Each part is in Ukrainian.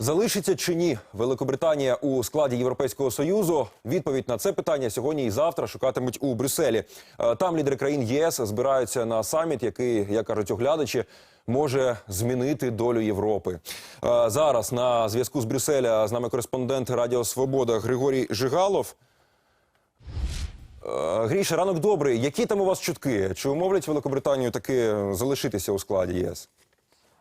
Залишиться чи ні Великобританія у складі Європейського союзу? Відповідь на це питання сьогодні і завтра шукатимуть у Брюсселі. Е, Там лідери країн ЄС збираються на саміт, який, як кажуть оглядачі, може змінити долю Європи. Е, Зараз на зв'язку з Брюсселя з нами кореспондент Радіо Свобода Григорій Жигалов. Е, Гріша, ранок добрий. Які там у вас чутки? Чи умовлять Великобританію таки залишитися у складі ЄС?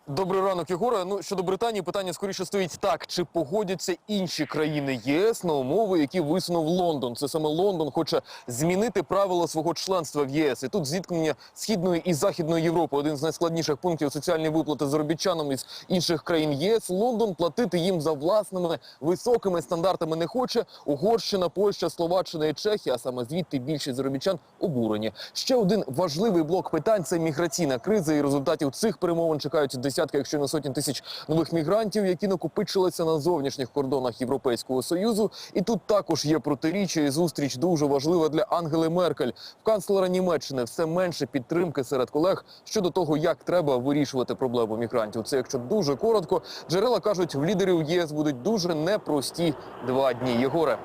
Добрий ранок, Єгоре. Ну щодо Британії, питання скоріше стоїть так: чи погодяться інші країни ЄС на умови, які висунув Лондон? Це саме Лондон хоче змінити правила свого членства в ЄС. І тут зіткнення східної і західної Європи. Один з найскладніших пунктів соціальні виплати заробітчанам із інших країн ЄС. Лондон платити їм за власними високими стандартами не хоче. Угорщина, Польща, Словаччина і Чехія, а саме звідти більшість заробітчан обурені. Ще один важливий блок питань це міграційна криза. І результатів цих перемовин чекають десятки, якщо не сотні тисяч нових мігрантів, які накопичилися на зовнішніх кордонах Європейського союзу. І тут також є протиріччя і зустріч дуже важлива для Ангели Меркель. В канцлера Німеччини все менше підтримки серед колег щодо того, як треба вирішувати проблему мігрантів. Це якщо дуже коротко, джерела кажуть, в лідерів ЄС будуть дуже непрості два дні. Єгоре.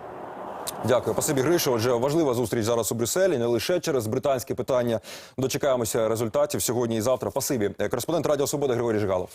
Дякую, пасибі Гришо. Отже, важлива зустріч зараз у Брюсселі. Не лише через британське питання. Дочекаємося результатів сьогодні і завтра. Пасибі. Кореспондент Радіо Свобода Григорій Жигалов.